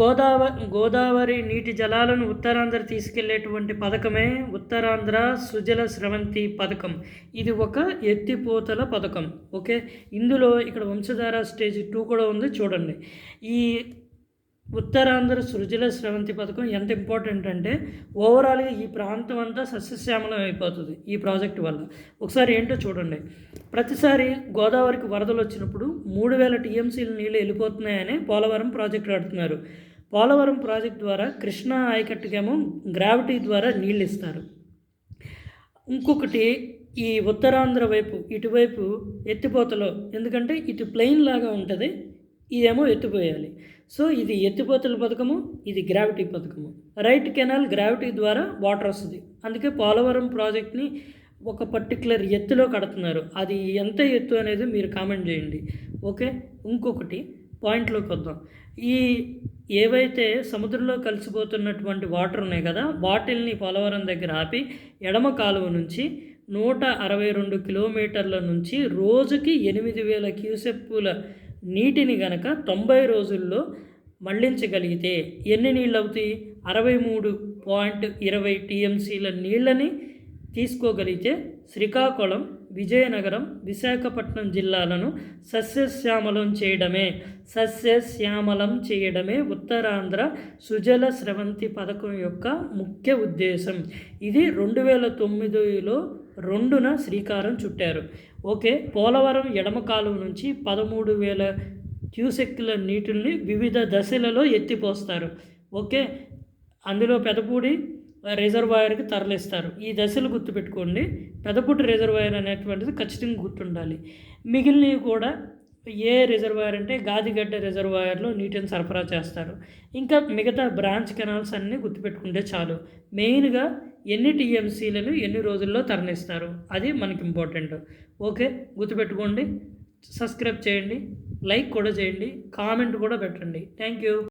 గోదావరి గోదావరి నీటి జలాలను ఉత్తరాంధ్ర తీసుకెళ్ళేటువంటి పథకమే ఉత్తరాంధ్ర సుజల స్రవంతి పథకం. ఇది ఒక ఎత్తిపోతల పథకం. ఓకే? ఇందులో ఇక్కడ వంశధార స్టేజ్ టూ కూడా ఉంది చూడండి. ఈ ఉత్తరాంధ్ర సృజల స్రవంతి పథకం ఎంత ఇంపార్టెంట్ అంటే ఓవరాల్గా ఈ ప్రాంతం అంతా సస్యశ్యామలం అయిపోతుంది ఈ ప్రాజెక్ట్ వల్ల. ఒకసారి ఏంటో చూడండి. ప్రతిసారి గోదావరికి వరదలు వచ్చినప్పుడు మూడు వేల టీఎంసీల నీళ్ళు వెళ్ళిపోతున్నాయని పోలవరం ప్రాజెక్ట్ ఆడుతున్నారు. పోలవరం ప్రాజెక్ట్ ద్వారా కృష్ణా ఆయకట్టుకేమో గ్రావిటీ ద్వారా నీళ్ళు ఇస్తారు. ఇంకొకటి ఈ ఉత్తరాంధ్ర వైపు ఇటువైపు ఎత్తిపోతలో ఎందుకంటే ఇటు ప్లెయిన్ లాగా ఉంటుంది ఇదేమో ఎత్తిపోయాలి. సో ఇది ఎత్తిపోతల పథకము ఇది గ్రావిటీ పథకము. రైట్ కెనాల్ గ్రావిటీ ద్వారా వాటర్ వస్తుంది. అందుకే పోలవరం ప్రాజెక్ట్ని ఒక పర్టికులర్ ఎత్తులో కడుతున్నారు. అది ఎంత ఎత్తు అనేది మీరు కామెంట్ చేయండి. ఓకే? ఇంకొకటి పాయింట్లోకి వద్దాం. ఈ ఏవైతే సముద్రంలో కలిసిపోతున్నటువంటి వాటర్ ఉన్నాయి కదా వాటిల్ని పోలవరం దగ్గర ఆపి ఎడమ కాలువ నుంచి నూట అరవై రెండు కిలోమీటర్ల నుంచి రోజుకి ఎనిమిది వేల క్యూసెప్పుల నీటిని గనక తొంభై రోజుల్లో మళ్ళించగలిగితే ఎన్ని నీళ్ళు అవుతాయి అరవై మూడు పాయింట్ ఇరవై టీఎంసీల నీళ్ళని తీసుకోగలిగితే శ్రీకాకుళం విజయనగరం విశాఖపట్నం జిల్లాలను సస్యశ్యామలం చేయడమే. సస్యశ్యామలం చేయడమే ఉత్తరాంధ్ర సుజల స్రవంతి పథకం యొక్క ముఖ్య ఉద్దేశం. ఇది రెండు వేల తొమ్మిదిలో రెండున శ్రీకారం చుట్టారు. ఓకే పోలవరం ఎడమ కాలువ నుంచి పదమూడు వేల క్యూసెక్ల నీటిని వివిధ దశలలో ఎత్తిపోస్తారు. ఓకే? అందులో పెదపూడి రిజర్వాయర్కి తరలిస్తారు. ఈ దశలు గుర్తుపెట్టుకోండి. పెదపూడి రిజర్వాయర్ అనేటువంటిది ఖచ్చితంగా గుర్తుండాలి. మిగిలినవి కూడా ఏ రిజర్వాయర్ అంటే గాదిగడ్డ రిజర్వాయర్లో నీటిని సరఫరా చేస్తారు. ఇంకా మిగతా బ్రాంచ్ కెనాల్స్ అన్నీ గుర్తుపెట్టుకుంటే చాలు. మెయిన్గా ఎన్ని టీఎంసీలను ఎన్ని రోజుల్లో తరలిస్తారు? అది మనకి ఇంపార్టెంట్. ఓకే? గుర్తుపెట్టుకోండి. సబ్స్క్రైబ్ చేయండి. లైక్ కూడా చేయండి కామెంట్ కూడా పెట్టండి. Thank you